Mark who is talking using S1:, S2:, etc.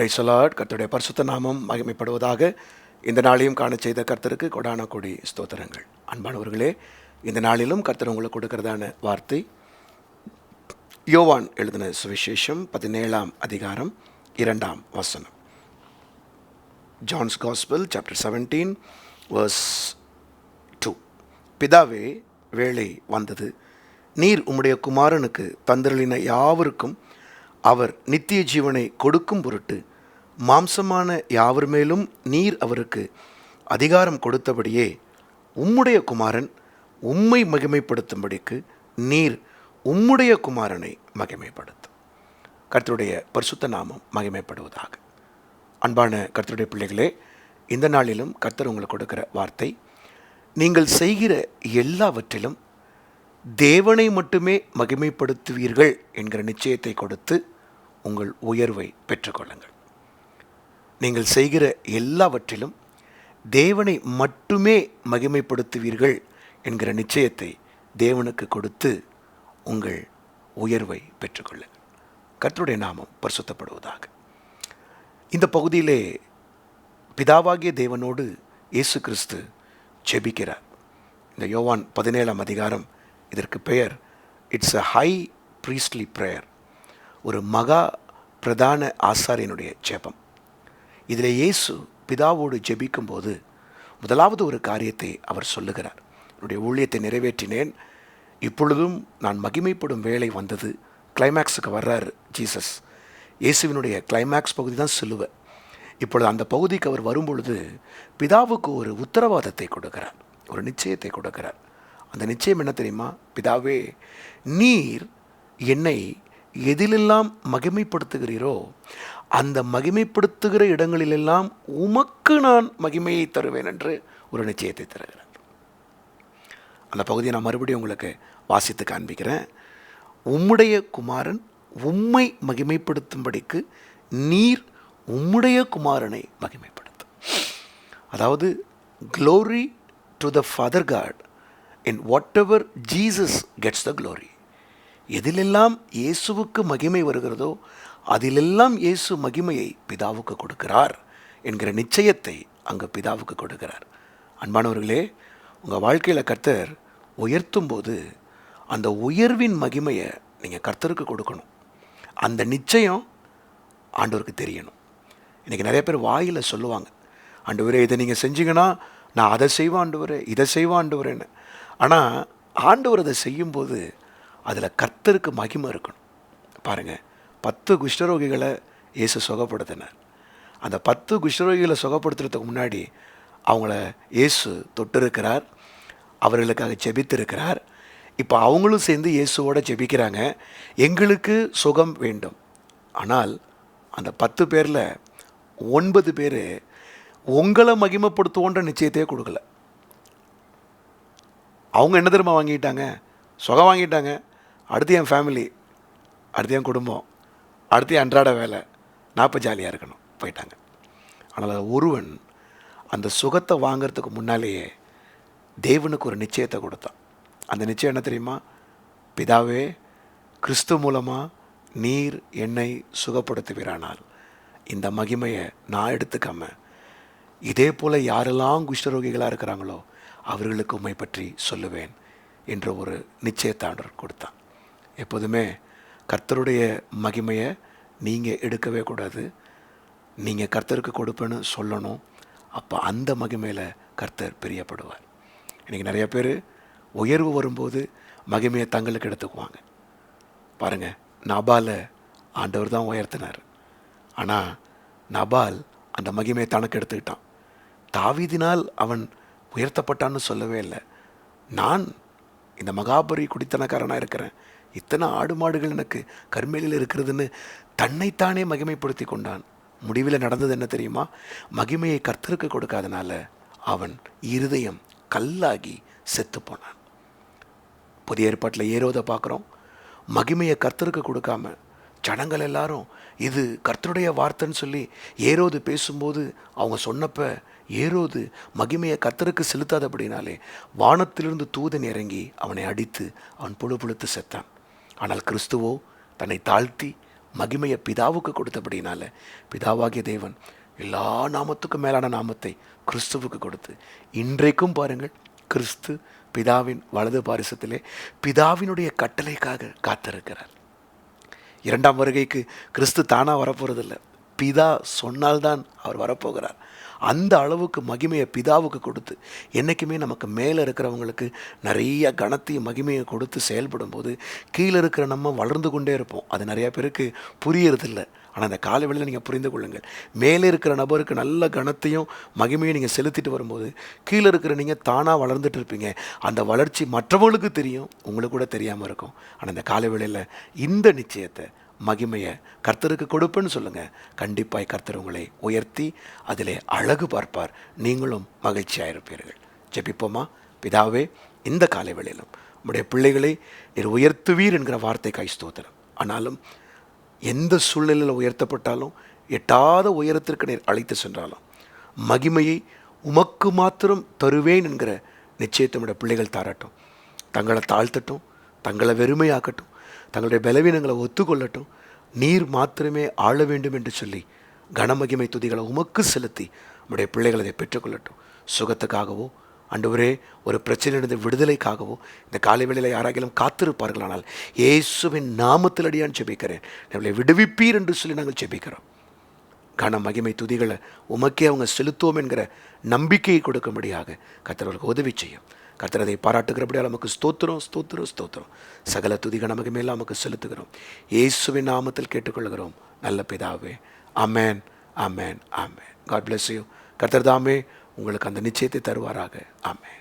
S1: பிரைசலாட் கர்த்தருடைய பரிசுத்த நாமம் மகிமைப்படுவதாக இந்த நாளையும் காண செய்த கர்த்தருக்கு கொடான கொடி ஸ்தோத்திரங்கள். அன்பானவர்களே இந்த நாளிலும் கர்த்தர் உங்களுக்கு கொடுக்கிறதான வார்த்தை யோவான் எழுதின சுவிசேஷம் பதினேழாம் அதிகாரம் இரண்டாம் வசனம். John's gospel chapter seventeen verse two பிதாவே வேலை வந்தது. நீர் உம்முடைய குமாரனுக்கு தந்திரளின யாவருக்கும் அவர் நித்திய ஜீவனை கொடுக்கும் பொருட்டு மாம்சமான யாவர் மேலும் நீர் அவருக்கு அதிகாரம் கொடுத்தபடியே உம்முடைய குமாரன் உம்மை மகிமைப்படுத்தும்படிக்கு நீர் உம்முடைய குமாரனை மகிமைப்படுத்தும். கர்த்தருடைய பரிசுத்த நாமம் மகிமைப்படுவதாக. அன்பான கர்த்தருடைய பிள்ளைகளே இந்த நாளிலும் கர்த்தர் உங்களுக்கு கொடுக்கிற வார்த்தை நீங்கள் செய்கிற எல்லாவற்றிலும் தேவனை மட்டுமே மகிமைப்படுத்துவீர்கள் என்கிற நிச்சயத்தை கொடுத்து உங்கள் உயர்வை பெற்றுக்கொள்ளுங்கள். நீங்கள் செய்கிற எல்லாவற்றிலும் தேவனை மட்டுமே மகிமைப்படுத்துவீர்கள் என்கிற நிச்சயத்தை தேவனுக்கு கொடுத்து உங்கள் உயர்வை பெற்றுக்கொள்ளுங்கள். கர்த்தருடைய நாமம் பரிசுத்தப்படுவதாக. இந்த பகுதியிலே பிதாவாகிய தேவனோடு இயேசு கிறிஸ்து ஜெபிக்கிறார். இந்த யோவான் பதினேழாம் அதிகாரம் இதற்கு பெயர் it's a high priestly prayer ஒரு மகா பிரதான ஆசாரியனுடைய ஜெபம். இதில் இயேசு பிதாவோடு ஜெபிக்கும்போது முதலாவது ஒரு காரியத்தை அவர் சொல்லுகிறார். என்னுடைய ஊழியத்தை நிறைவேற்றினேன். இப்பொழுதும் நான் மகிமைப்படும் வேலை வந்தது. கிளைமேக்ஸுக்கு வர்றார் ஜீசஸ். இயேசுவினுடைய கிளைமேக்ஸ் பகுதி தான் சிலுவை. இப்பொழுது அந்த பகுதிக்கு அவர் வரும்பொழுது பிதாவுக்கு ஒரு உத்தரவாதத்தை கொடுக்கிறார். ஒரு நிச்சயத்தை கொடுக்கிறார். அந்த நிச்சயம் என்ன தெரியுமா? பிதாவே நீர் என்னை எதிலெல்லாம் மகிமைப்படுத்துகிறீரோ அந்த மகிமைப்படுத்துகிற இடங்களிலெல்லாம் உமக்கு நான் மகிமையை தருவேன் என்று ஒரு நிச்சயத்தை தருகிறார். அந்த பகுதியை நான் மறுபடியும் உங்களுக்கு வாசித்து காண்பிக்கிறேன். உம்முடைய குமாரன் உம்மை மகிமைப்படுத்தும்படிக்கு நீர் உம்முடைய குமாரனை மகிமைப்படுத்தும் அதாவது glory to the father God in whatever Jesus gets the glory எதிலெல்லாம் இயேசுவுக்கு மகிமை வருகிறதோ அதிலெல்லாம் இயேசு மகிமையை பிதாவுக்கு கொடுக்கிறார் என்கிற நிச்சயத்தை அங்கே பிதாவுக்கு கொடுக்கிறார். அன்பானவர்களே உங்கள் வாழ்க்கையில் கர்த்தர் உயர்த்தும் போது அந்த உயர்வின் மகிமையை நீங்கள் கர்த்தருக்கு கொடுக்கணும். அந்த நிச்சயம் ஆண்டவருக்கு தெரியணும். இன்றைக்கி நிறைய பேர் வாயில் சொல்லுவாங்க ஆண்டவரே இதை நீங்கள் செஞ்சீங்கன்னா நான் அதை செய்வேன் ஆண்டவரே இதை செய்வேன் ஆண்டவரேன்னு. ஆனால் ஆண்டவர் அதை செய்யும்போது அதில் கர்த்தருக்கு மகிமை இருக்கணும். பாருங்கள் பத்து குஷ்டரோகிகளை இயேசு சுகப்படுத்தினார். அந்த பத்து குஷ்டரோகிகளை சுகப்படுத்துறதுக்கு முன்னாடி அவங்கள இயேசு தொட்டிருக்கிறார் அவர்களுக்காக ஜெபித்திருக்கிறார். இப்போ அவங்களும் சேர்ந்து இயேசுவோடு ஜெபிக்கிறாங்க. எங்களுக்கு சுகம் வேண்டும். ஆனால் அந்த பத்து பேரில் ஒன்பது பேர் உங்களை மகிமைப்படுத்துவோன்ற நிச்சயத்தையே கொடுக்கல. அவங்க என்ன தெரியுமா வாங்கிட்டாங்க? சுகம் வாங்கிட்டாங்க. அடுத்து என் ஃபேமிலி அடுத்து என் குடும்பம் அடுத்து என் அன்றாட வேலை. நான் இப்போ ஜாலியாக இருக்கணும். போயிட்டாங்க. ஆனால் ஒருவன் அந்த சுகத்தை வாங்கிறதுக்கு முன்னாலேயே தேவனுக்கு ஒரு நிச்சயத்தை கொடுத்தான். அந்த நிச்சயம் என்ன தெரியுமா? பிதாவே கிறிஸ்து மூலமாக நீர் என்னை சுகப்படுத்துவீரானால் இந்த மகிமையை நான் எடுத்துக்காம இதே போல் யாரெல்லாம் குஷ்டரோகிகளாக இருக்கிறாங்களோ அவர்களுக்கு உண்மை பற்றி சொல்லுவேன் என்ற ஒரு நிச்சயத்தாண்டர் கொடுத்தான். எப்போதுமே கர்த்தருடைய மகிமையை நீங்கள் எடுக்கவே கூடாது. நீங்கள் கர்த்தருக்கு கொடுப்பேன்னு சொல்லணும். அப்போ அந்த மகிமையில் கர்த்தர் பிரியப்படுவார். இன்றைக்கி நிறைய பேர் உயர்வு வரும்போது மகிமையை தங்களுக்கு எடுத்துக்குவாங்க. பாருங்கள் நபாலை ஆண்டவர் தான் உயர்த்தினார். ஆனால் நபால் அந்த மகிமையை தனக்கு எடுத்துக்கிட்டான். தாவிதினால் அவன் உயர்த்தப்பட்டான்னு சொல்லவே இல்லை. நான் இந்த மகாபரி குடித்தனக்காரனாக இருக்கிறேன். இத்தனை ஆடு மாடுகள் எனக்கு கர்மேலில் இருக்கிறதுன்னு தன்னைத்தானே மகிமைப்படுத்தி கொண்டான். முடிவில் நடந்தது என்ன தெரியுமா? மகிமையை கர்த்தருக்கு கொடுக்காதனால அவன் இருதயம் கல்லாகி செத்து போனான். புதிய ஏற்பாட்டில் ஏரோதை பார்க்குறோம். மகிமையை கர்த்தருக்கு கொடுக்காம ஜனங்கள் எல்லாரும் இது கர்த்தருடைய வார்த்தைன்னு சொல்லி ஏரோது பேசும்போது அவங்க சொன்னப்ப ஏரோது மகிமையை கர்த்தருக்கு செலுத்தாதபடினாலே வானத்திலிருந்து தூதன் இறங்கி அவனை அடித்து அவன் புழு புழுத்து செத்தான். ஆனால் கிறிஸ்துவோ தன்னை தாழ்த்தி மகிமையை பிதாவுக்கு கொடுத்தபடினால பிதாவாகிய தேவன் எல்லா நாமத்துக்கும் மேலான நாமத்தை கிறிஸ்துவுக்கு கொடுத்து இன்றைக்கும் பாருங்கள் கிறிஸ்து பிதாவின் வலது பாரிசத்திலே பிதாவினுடைய கட்டளைக்காக காத்திருக்கிறார். இரண்டாம் வருகைக்கு கிறிஸ்து தானாக வரப்போகிறதில்ல பிதா சொன்னால்தான் அவர் வரப்போகிறார். அந்த அளவுக்கு மகிமையை பிதாவுக்கு கொடுத்து என்றைக்குமே நமக்கு மேலே இருக்கிறவங்களுக்கு நிறைய கனத்தையும் மகிமையை கொடுத்து செயல்படும் போது கீழே இருக்கிற நம்ம வளர்ந்து கொண்டே இருப்போம். அது நிறையா பேருக்கு புரியறதில்ல. ஆனால் அந்த காலவெளியில் நீங்கள் புரிந்து கொள்ளுங்கள். மேலே இருக்கிற நபருக்கு நல்ல கனத்தையும் மகிமையும் நீங்கள் செலுத்திட்டு வரும்போது கீழே இருக்கிற நீங்கள் தானாக வளர்ந்துட்டு இருப்பீங்க. அந்த வளர்ச்சி மற்றவங்களுக்கு தெரியும் உங்களுக்கு கூட தெரியாமல் இருக்கும். ஆனால் இந்த காலவெளியில் இந்த நிச்சயத்தை மகிமையை கர்த்தருக்கு கொடுப்பேன்னு சொல்லுங்கள் கண்டிப்பாய் கர்த்தர் உங்களை உயர்த்தி அதிலே அழகு பார்ப்பார். நீங்களும் மகிழ்ச்சியாக இருப்பீர்கள் ஜெபிப்போமா? பிதாவே இந்த காலை வேளையிலும் உடைய பிள்ளைகளை நீர் உயர்த்துவீர் என்கிற வார்த்தை கை ஆனாலும் எந்த சூழ்நிலையில் உயர்த்தப்பட்டாலும் எட்டாத உயரத்திற்கு நீர் அழைத்து சென்றாலும் மகிமையை உமக்கு மாத்திரம் தருவேன் என்கிற நிச்சயத்தை பிள்ளைகள் தாராட்டும். தங்களை தாழ்த்தட்டும் தங்களை வெறுமையாக்கட்டும். தங்களுடைய பலவீனங்களை ஒத்துக்கொள்ளட்டும். நீர் மாத்திரமே ஆள வேண்டும் என்று சொல்லி கனமகிமை துதிகளை உமக்கு செலுத்தி நம்முடைய பிள்ளைகள் அதை பெற்றுக்கொள்ளட்டும். சுகத்துக்காகவோ ஆண்டவரே ஒரு பிரச்சனையிலிருந்து விடுதலைக்காகவோ இந்த காலை வேளையில் யாராகிலும் காத்திருப்பார்களானால் இயேசுவின் நாமத்தில் அடியான் ஜெபிக்கிறேன். நம்மளை விடுவிப்பீர் என்று சொல்லி நாங்கள் ஜெபிக்கிறோம். கன மகிமை துதிகளை உமக்கே அவங்க செலுத்துவோம் என்கிற நம்பிக்கையை கொடுக்கும்படியாக கத்தர்களுக்கு உதவி செய்யும். கர்த்தரதை பாராட்டுகிறபடியால் நமக்கு ஸ்தோத்திரம் ஸ்தோத்திரம் ஸ்தோத்திரம். சகல துதிக நமக்கு மேலே நமக்கு செலுத்துகிறோம். இயேசுவின் நாமத்தில் கேட்டுக்கொள்கிறோம். நல்ல பிதாவே. Amen amen amen God bless you கர்த்தர் தாமே உங்களுக்கு அந்த நிச்சயத்தை தருவாராக. அமேன்